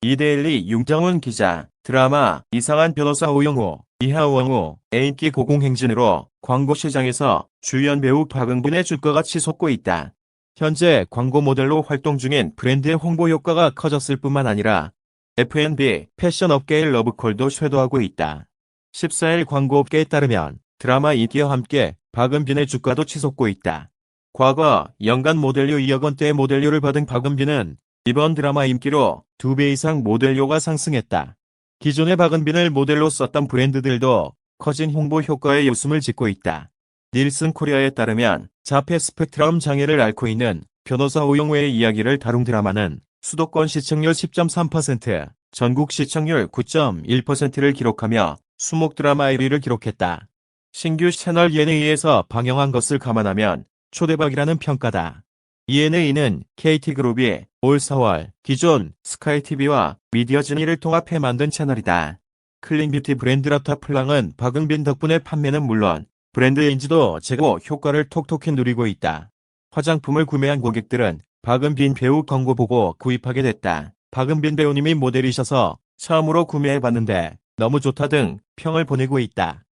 이데일리 윤정훈 기자, 드라마 이상한 변호사 오영호, 이하원호, 애인기 고공행진으로 광고 시장에서 주연 배우 박은빈의 주가가 치솟고 있다. 현재 광고 모델로 활동 중인 브랜드의 홍보 효과가 커졌을 뿐만 아니라 F&B, 패션 업계의 러브콜도 쇄도하고 있다. 14일 광고업계에 따르면 드라마 이기와 함께 박은빈의 주가도 치솟고 있다. 과거 연간 모델료 2억 원대의 모델료를 받은 박은빈은 이번 드라마 인기로 2배 이상 모델료가 상승했다. 기존의 박은빈을 모델로 썼던 브랜드들도 커진 홍보 효과에 웃음을 짓고 있다. 닐슨 코리아에 따르면 자폐 스펙트럼 장애를 앓고 있는 변호사 오영호의 이야기를 다룬 드라마는 수도권 시청률 10.3%, 전국 시청률 9.1%를 기록하며 수목 드라마 1위를 기록했다. 신규 채널 예능에서 방영한 것을 감안하면 초대박이라는 평가다. ENA는 KT그룹이 올 4월 기존 스카이TV와 미디어즈니를 통합해 만든 채널이다. 클린뷰티 브랜드 라타 플랑은 박은빈 덕분에 판매는 물론 브랜드 인지도 제고 효과를 톡톡히 누리고 있다. 화장품을 구매한 고객들은 박은빈 배우 광고 보고 구입하게 됐다. 박은빈 배우님이 모델이셔서 처음으로 구매해봤는데 너무 좋다 등 평을 보내고 있다.